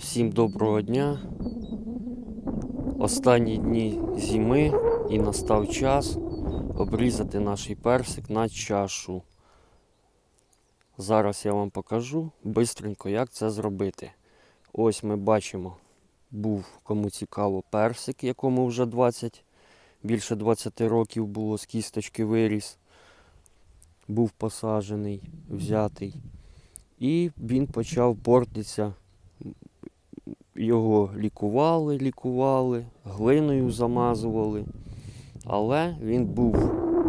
Всім доброго дня. Останні дні зими і настав час обрізати наш персик на чашу. Зараз я вам покажу бистренько, як це зробити. Ось ми бачимо, був кому цікаво персик, якому вже 20, більше 20 років було з кісточки виріс. Був посаджений, взятий. І він почав портитися його лікували, лікували, глиною замазували, але він був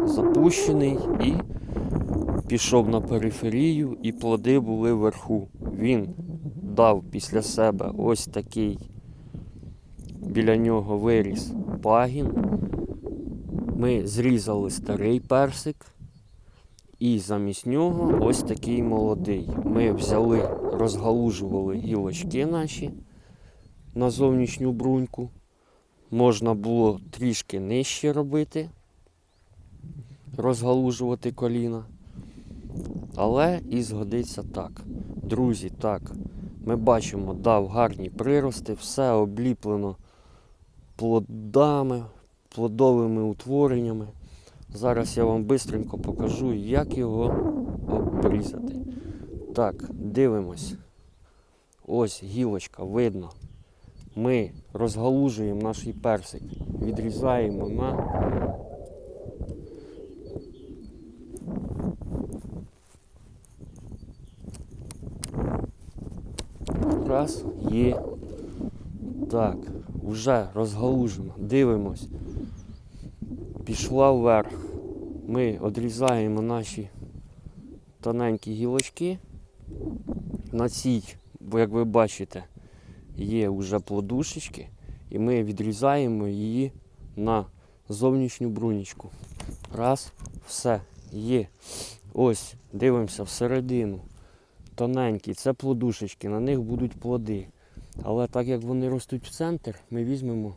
запущений і пішов на периферію, і плоди були вверху. Він дав після себе ось такий, біля нього виріс пагін. Ми зрізали старий персик. І замість нього ось такий молодий. Ми взяли, розгалужували гілочки наші на зовнішню бруньку. Можна було трішки нижче робити, розгалужувати коліна. Але і згодиться так. Друзі, так, ми бачимо, дав гарні прирости, все обліплено плодами, плодовими утвореннями. Зараз я вам швидко покажу, як його обрізати. Так, дивимось. Ось гілочка, видно. Ми розгалужуємо наш персик, відрізаємо на раз, є. Так, вже розгалужено. Дивимось. Пішла вверх. Ми відрізаємо наші тоненькі гілочки. На цій, як ви бачите, є вже плодушечки, і ми відрізаємо її на зовнішню брунічку. Раз, все, є. Ось, дивимося всередину. Тоненькі, це плодушечки, на них будуть плоди. Але так як вони ростуть в центр, ми візьмемо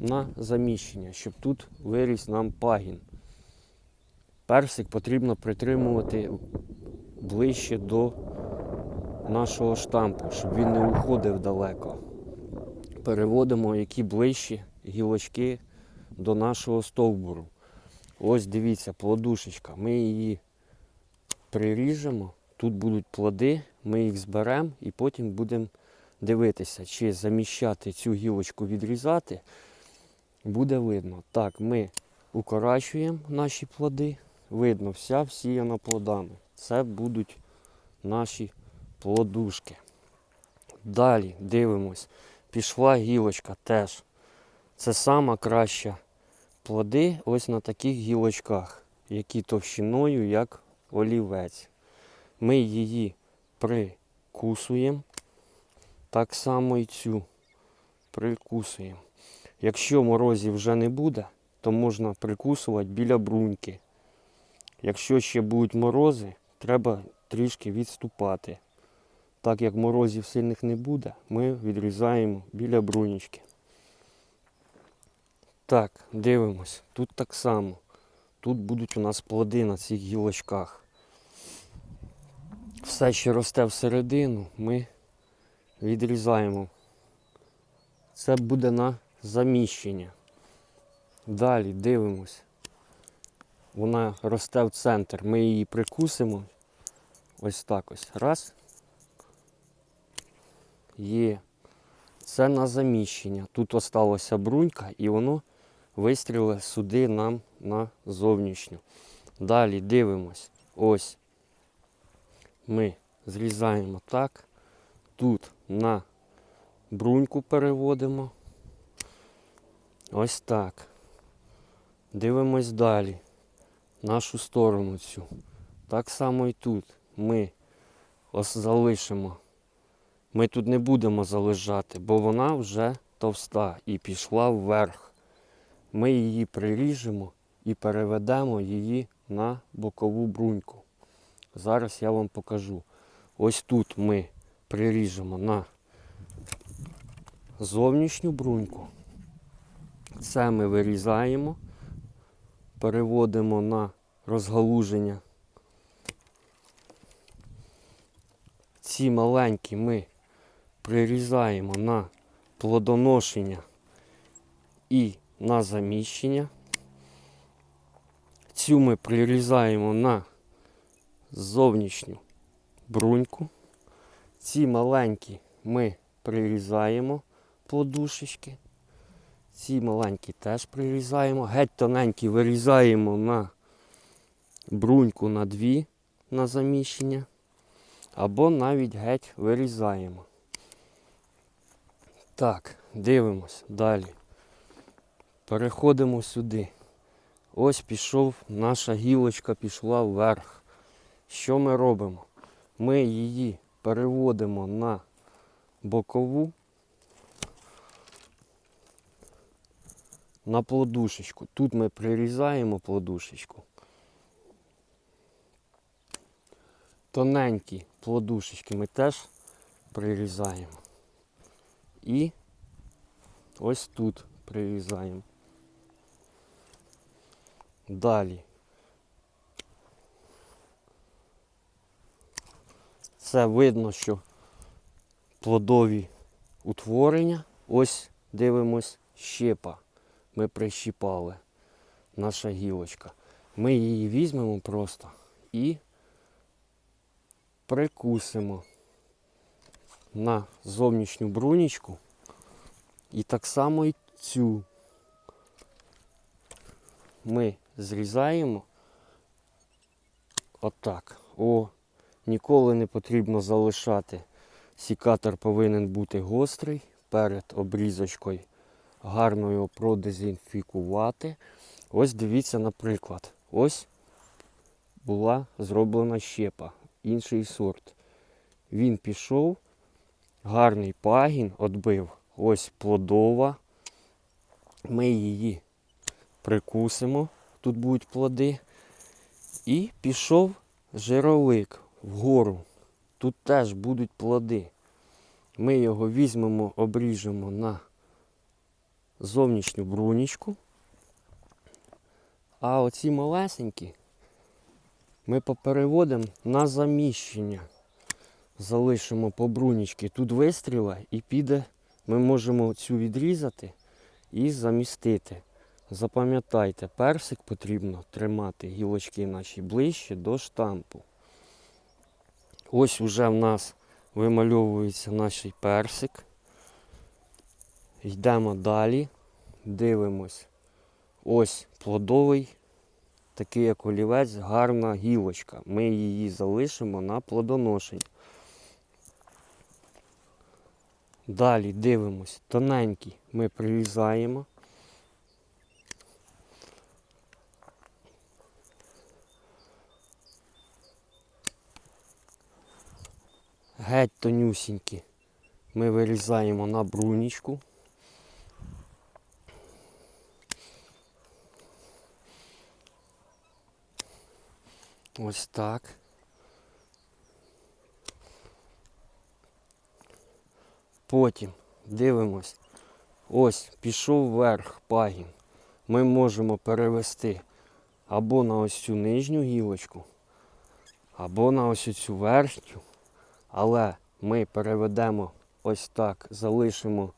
на заміщення, щоб тут виріс нам пагін. Персик потрібно притримувати ближче до нашого штампу, щоб він не уходив далеко. Переводимо які ближчі гілочки до нашого стовбуру. Ось дивіться, плодушечка. Ми її приріжемо. Тут будуть плоди, ми їх зберемо і потім будемо дивитися, чи заміщати цю гілочку відрізати. Буде видно. Так, ми укорачуємо наші плоди. Видно, вся всіяна плодами. Це будуть наші плодушки. Далі дивимось. Пішла гілочка теж. Це сама краща плоди ось на таких гілочках, які товщиною, як олівець. Ми її прикусуємо. Так само і цю прикусуємо. Якщо морозів вже не буде, то можна прикусувати біля бруньки. Якщо ще будуть морози, треба трішки відступати. Так як морозів сильних не буде, ми відрізаємо біля брунічки. Так, дивимось. Тут так само. Тут будуть у нас плоди на цих гілочках. Все, що росте всередину, ми відрізаємо. Це буде на заміщення. Далі дивимось. Вона росте в центр. Ми її прикусимо. Ось так ось. Раз. Є. Це на заміщення. Тут осталася брунька і воно вистрілило сюди нам на зовнішню. Далі дивимось. Ось. Ми зрізаємо так. Тут на бруньку переводимо. Ось так. Дивимось далі. Нашу сторону цю. Так само і тут. Ми ось залишимо. Ми тут не будемо залежати, бо вона вже товста і пішла вверх. Ми її приріжемо і переведемо її на бокову бруньку. Зараз я вам покажу. Ось тут ми приріжемо на зовнішню бруньку. Це ми вирізаємо, переводимо на розгалуження. Ці маленькі ми прирізаємо на плодоношення і на заміщення. Цю ми прирізаємо на зовнішню бруньку. Ці маленькі ми прирізаємо плодушечки. Ці маленькі теж прирізаємо. Геть тоненькі вирізаємо на бруньку на дві на заміщення. Або навіть геть вирізаємо. Так, дивимось далі. Переходимо сюди. Ось пішов, наша гілочка пішла вверх. Що ми робимо? Ми її переводимо на бокову, на плодушечку. Тут ми прирізаємо плодушечку. Тоненькі плодушечки ми теж прирізаємо. І ось тут прирізаємо. Далі. Це видно, що плодові утворення. Ось дивимось щепа. Ми прищіпали. Наша гілочка. Ми її візьмемо просто і прикусимо на зовнішню брунічку. І так само і цю ми зрізаємо отак. О, ніколи не потрібно залишати. Сікатор повинен бути гострий перед обрізочкою. Гарно його продезінфікувати. Ось дивіться, наприклад, ось була зроблена щепа, інший сорт. Він пішов, гарний пагін відбив. Ось плодова. Ми її прикусимо, тут будуть плоди. І пішов жировик вгору. Тут теж будуть плоди. Ми його візьмемо, обріжемо на зовнішню брунічку. А оці малесенькі ми попереводимо на заміщення. Залишимо по брунічки. Тут вистріла і піде, ми можемо цю відрізати і замістити. Запам'ятайте, персик потрібно тримати гілочки наші ближче до штампу. Ось уже в нас вимальовується наш персик. Йдемо далі, дивимось. Ось плодовий, такий як олівець, гарна гілочка. Ми її залишимо на плодоношення. Далі дивимось, тоненький ми прирізаємо. Геть тонюсінькі ми вирізаємо на брунічку. Ось так. Потім дивимось. Ось пішов вверх пагін. Ми можемо перевести або на ось цю нижню гілочку, або на ось цю верхню. Але ми переведемо ось так, залишимо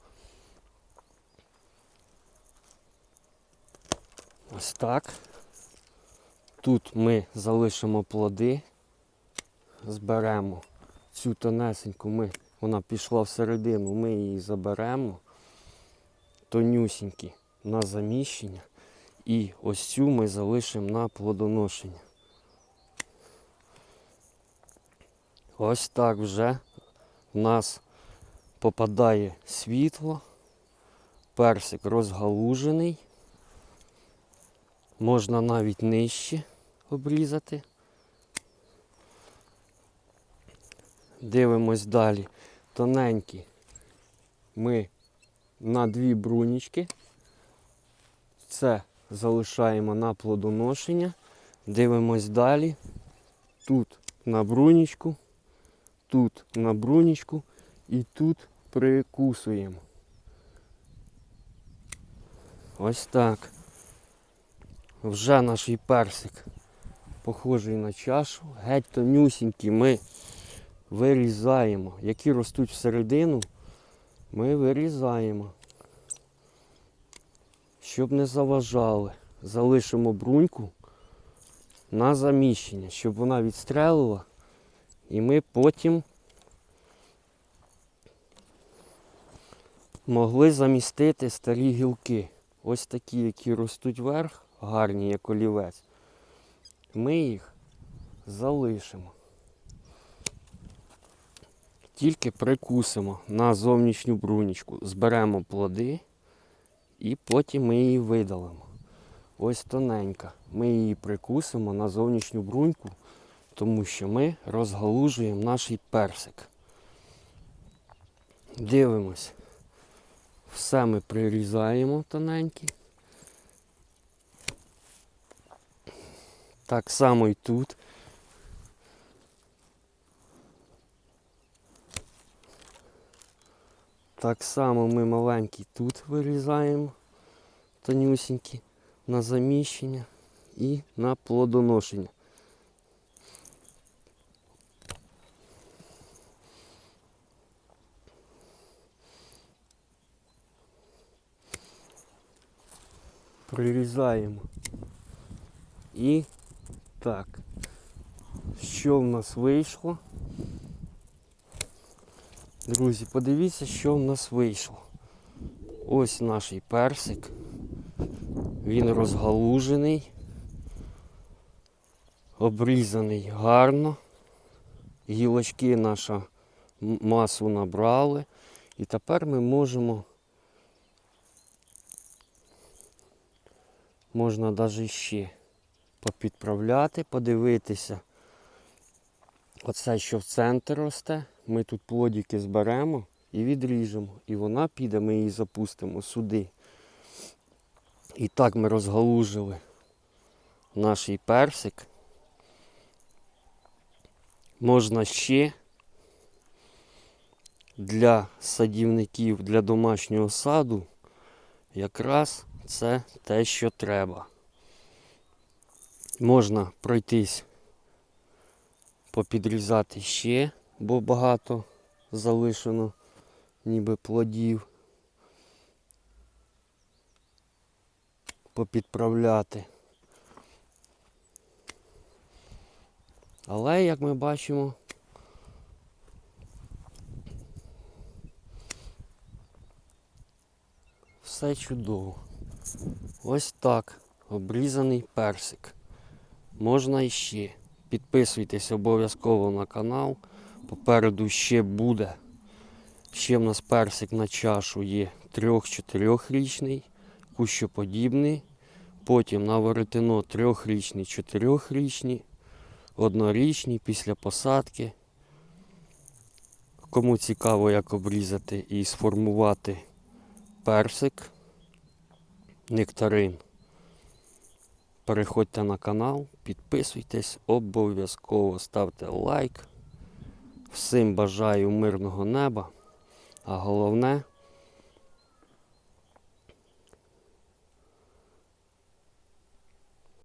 ось так. Тут ми залишимо плоди, зберемо цю тонесеньку, ми, вона пішла всередину, ми її заберемо, тонюсінькі на заміщення. І ось цю ми залишимо на плодоношення. Ось так вже в нас попадає світло, персик розгалужений, можна навіть нижче обрізати. Дивимось далі. Тоненькі ми на дві брунічки. Це залишаємо на плодоношення. Дивимось далі. Тут на брунічку тут на брунічку і тут прикусуємо. Ось так. Вже наш персик похожий на чашу. Геть тонюсінькі ми вирізаємо, які ростуть всередину, ми вирізаємо. Щоб не заважали, залишимо бруньку на заміщення, щоб вона відстрелила, і ми потім могли замістити старі гілки. Ось такі, які ростуть вверх, гарні, як олівець. Ми їх залишимо. Тільки прикусимо на зовнішню брунічку, зберемо плоди і потім ми її видалимо. Ось тоненька. Ми її прикусимо на зовнішню бруньку, тому що ми розгалужуємо наш персик. Дивимось. Все ми прирізаємо тоненькі. Так само і тут. Так само ми маленький тут вирізаємо тонюсінькі на заміщення і на плодоношення. Прирізаємо. І так, що в нас вийшло? Друзі, подивіться, що в нас вийшло. Ось наш персик. Він розгалужений, обрізаний гарно. Гілочки наша масу набрали. І тепер ми можемо, можна навіть ще попідправляти, подивитися. Оце, що в центр росте, ми тут плодики зберемо і відріжемо. І вона піде, ми її запустимо сюди. І так ми розгалужили наш персик. Можна ще для садівників, для домашнього саду, якраз це те, що треба. Можна пройтись, попідрізати ще, бо багато залишено ніби плодів. попідправляти. Але, як ми бачимо, все чудово. Ось так обрізаний персик. Можна іще. Підписуйтесь обов'язково на канал. Попереду ще буде. Ще в нас персик на чашу є 3-4 кущоподібний. Потім на веретено трьохрічний, чотирьохрічний, однорічний після посадки. Кому цікаво, як обрізати і сформувати персик, нектарин, переходьте на канал, підписуйтесь, обов'язково ставте лайк. Всім бажаю мирного неба, а головне